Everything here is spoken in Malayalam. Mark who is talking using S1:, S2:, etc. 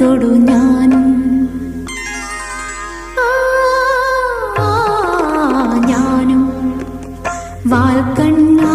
S1: തൊടു ഞാൻ. ഞാനും വാൽക്കണ്ണാ